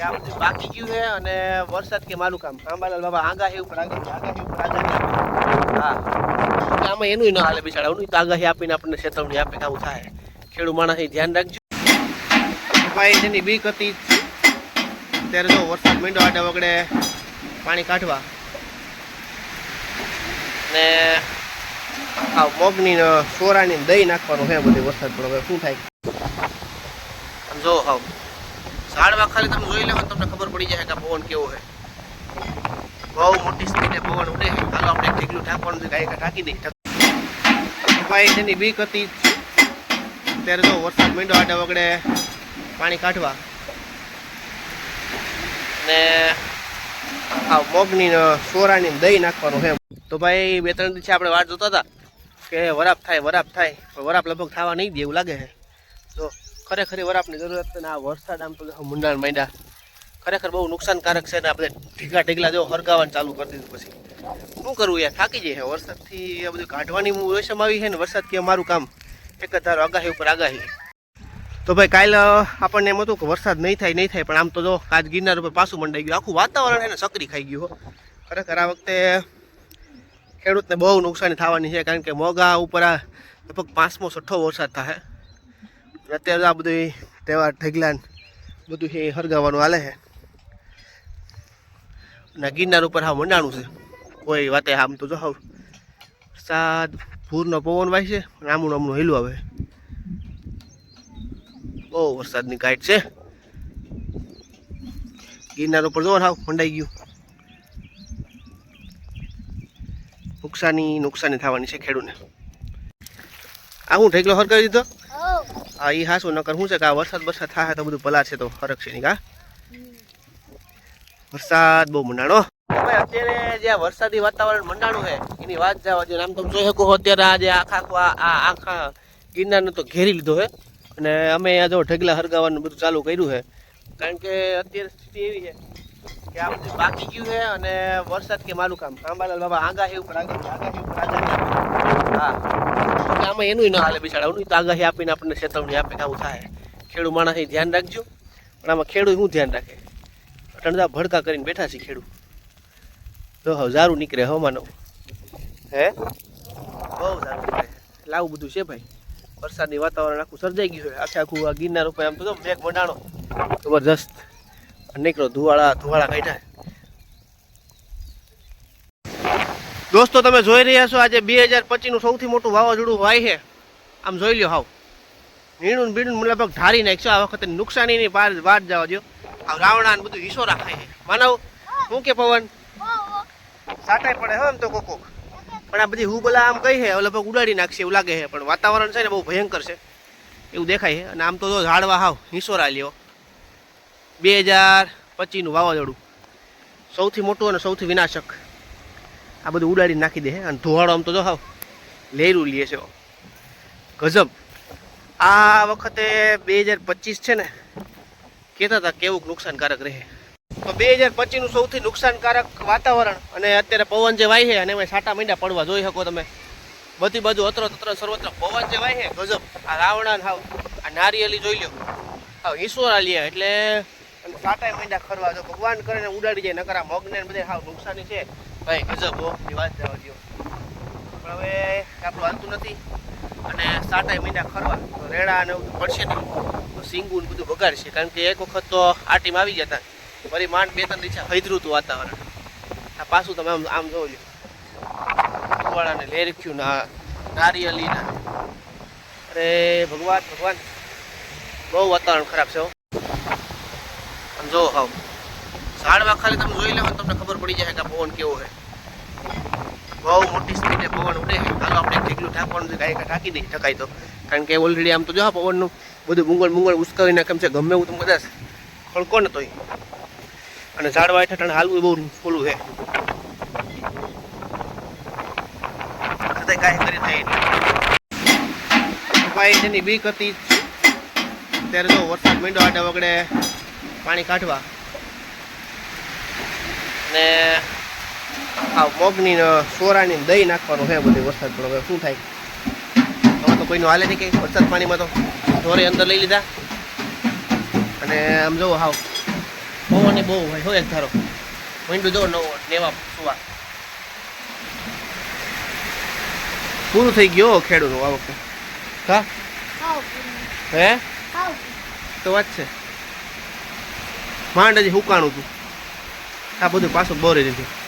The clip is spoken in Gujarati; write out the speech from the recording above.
કે આ બધું બાકી ગયું છે અને વરસાદ કે મારું કામ? આંબાલાલ બાબા આગાહી ઉપર આગાહી આગાહી ઉપર આગાહી હા. આમાં એનું ન હાલે બિચારાનું તો આગાહી આપીને આપણને ચેતવણી આપે કામ થાય. ખેડૂત માણસ ધ્યાન રાખજો. ભાઈ જેની બીક હતી ત્યારે જો વરસાદ મીંડો આડે વગડે પાણી કાઢવા. ને આ મગની સોરાની દહીં નાખવાનું છે બધી વરસાદ પણ હવે શું થાય? જો હાવ ઝાડમાં ખાલી તમે જોઈ લેવો તમને ખબર પડી જાય કે પવન કેવો છે. બહુ મોટી સ્પીડે પવન ઉડે હાલો આપણે ઢીકલું ઢાંકવાનું ગાયકા ગાય ઢાંકી દઈ ભાઈ જેની બીક હતી ત્યારે જો વરસાદ મીંડો આડે વગડે પાણી કાઢવા. ને આ મગની સોરાની દહીં નાખવાનું છે. તો ભાઈ બે ત્રણ દિવસે આપણે વાટ જોતા હતા કે વરાપ થાય વરાપ થાય. પણ વરાપ લગભગ થવા નહીં દે એવું લાગે છે. તો ખરેખર વરાપની જરૂરત છે ને આ વરસાદ આમ તો મુંડાણ માંડ્યા. ખરેખર બહુ નુકસાનકારક છે ને આપણે ઢીકલા ઢીકલા જો હરગાવાનું ચાલુ કરી દીધું પછી. શું કરવું યાર? થાકી છે વરસાદથી આ બધું કાઢવાની વેસમ આવી છે ને વરસાદ કે મારું કામ એક જ ધારો આગાહી ઉપર આગાહી. તો ભાઈ કાલ આપણને એમ હતું કે વરસાદ નહીં થાય નહીં થાય, પણ આમ તો જો આજ ગિરનાર ઉપર પાછું મંડાઈ ગયું. આખું વાતાવરણ એને સકરી ખાઈ ગયું ખરેખર આ વખતે ખેડૂતને બહુ નુકસાની થવાની છે, કારણ કે મોગા ઉપર આ લગભગ પાંચમો, છઠ્ઠો વરસાદ થાય અત્યારે આ બધું તહેવાર ઢગલા બધું એ હરગાવાનું હાલે છે. અને ગિરનાર ઉપર હા મંડાણું છે. કોઈ વાતે આમ તો જો હાવ સાદ ભૂરનો પવન વાય છે રામું આમણું હેલું આવે. બહુ વરસાદની ગાઈડ છે. ગિરનાર ઉપર જો હાવ મંડાઈ ગયું. નુકસાની નુકસાની થવાની છે ખેડૂને. આ હું ઢેકલો હરગાવી દીધો? હા એ હાસું નકર શું છે કે આ વરસાદ વરસાદ થાય તો બધું પલા છે તો ફરક છે નહીં કા? વરસાદ બહુ મંડાણો અત્યારે જે આ વરસાદી વાતાવરણ મંડાણું છે, એની વાત જવા દે આમ તમે જોઈ શકો અત્યારે આજે આખા આ આ આખા ગિરનારને તો ઘેરી લીધો છે. અને અમે અહીંયા જો ઢગલા હરગાવાનું બધું ચાલુ કર્યું છે. કારણ કે અત્યારે સ્થિતિ એવી છે કે આ બધું બાકી ગયું છે અને વરસાદ કે મારું કામ. આંબાલાલ બાબા આગાહી ઉપર આગાહી ઉપર આગાહી હા. આમાં એનું ન હાલે બિચારાનું તો આગાહી આપીને આપણને ચેતવણી આપે કે આવું થાય. ખેડૂત માણસ એ ધ્યાન રાખજો. પણ આમાં ખેડૂત શું ધ્યાન રાખે? અટણદા ભડકા કરીને બેઠા છે ખેડૂત. તો હવે સારું નીકળે હો માનો. હે? બહુ સારું નીકળે. લાવું બધું છે ભાઈ. વરસાદની વાતાવરણ આખું સર્જાઈ ગયું છે. આખે આખું આ ગિરનાર ઉપર આમ તો મેઘ મંડાણો જબરજસ્ત. નીકળો ધુવાળા ધુવાળા કાઢ્યા. દોસ્તો, તમે જોઈ રહ્યા છો આજે બે હજાર પચીસનું સૌથી મોટું વાવાઝોડું વાય છે. આમ જોઈ લ્યો હાવ. નીણું બીણું લગભગ ઢારી નાખશો આ વખતે નુકસાનીની પાર વાત જવા દો આ રાવણા ને બધું હિસ્સો રાખાય છે. માનવ, શું કે પવન? સાટાઈ પડે હો એમ તો કોક પણ આ બધી હું બોલા આમ કઈ છે? લગભગ ઉડાડી નાખશે એવું લાગે છે. પણ વાતાવરણ છે ને બહુ ભયંકર છે. એવું દેખાય છે. અને આમ તો ઝાડવા હાવ હિસોરા લ્યો. બે હજાર પચીસનું વાવાઝોડું. સૌથી મોટું અને સૌથી વિનાશક. આ બધું ઉડાડી નાખી દે અને ધોવાડો આમ તો જો લેરું લે છે. ગજબ. આ વખતે બે હજાર પચીસ છે ને, કહેતા હતા કેવું નુકસાનકારક રહે. તો બે હજાર પચીસનું સૌથી નુકસાનકારક વાતાવરણ અને અત્યારે પવન જે વાય છે અને એમાં સાટા મીંડા પડવા જોઈ શકો તમે. બધી બાજુ અત્ર તત્ર સર્વત્ર પવન જે વાય છે ગજબ. આ રાવણા હાવ, આ નારિયેલી જોઈ લ્યો હાવ ઈશ્વરા લે એટલે સાટા મીંડા ખરવા જો ભગવાન કરીને ઉડાડી જાય, નકરા મગને બધે હાવ નુકસાની છે. ભાઈ ગજબ હો એ વાત જવા દો પણ હવે આપણું હાલતું નથી. અને સાટાય મહિના ખરવા, તો રેડા અને એવું પડશે નહીં. તો સિંગું ને બધું બગાડશે કારણ કે એક વખત તો આ ટીમ આવી જતા ફરી માંડ બે ત્રણ દિવસે હૈદરું હતું વાતાવરણ. આ પાછું તમે આમ આમ જોઈ લો વાળાને લેરખ્યું ના નારિયેલીના. અરે, ભગવાન ભગવાન. બહુ વાતાવરણ ખરાબ છે હો. આમ જો હાવ. ઝાડમાં ખાલી તમે જોઈ લેવા તમને ખબર પડી જાય કે પવન કેવો છે. બહુ મોટી સ્પીડે પવન ઉડે હાલો, આપણે ઢીકલું ઢાંકવાનું ગાય ઢાંકી દઈ ઢકાય તો. કારણ કે ઓલરેડી આમ તો જો પવનનું બધું મૂંગળ મૂંગળ ઉસકાવી નાખે છે, ગમે એવું તો કદાચ ખડકો ને તોય. અને ઝાડવા હેઠળ હાલવું બહુ ખોલું છે. કાંઈ કરી થાય ભાઈ, જેની બીક હતી ત્યારે જો વરસાદ મીંડો આડા વગડે પાણી કાઢવા. ને આ મગની સોરાની દહીં નાખવાનું છે બધી વરસાદ પણ હવે શું થાય? હવે તો કોઈનું હાલે નહીં કંઈ વરસાદ પાણીમાં તો. ઢોરે અંદર લઈ લીધા. અને આમ જોવો હાવ. પવનની બહુ હોય હોય એક ધારો. વિન્ડો જો નવો નેવા સુવા. પૂરું થઈ ગયો ખેડૂતો ખેડૂતનું આ વખતે. હા? હે? તો વાત છે. માંડ હજી હુકાણું તું. આ બધું પાછું બોરી દીધું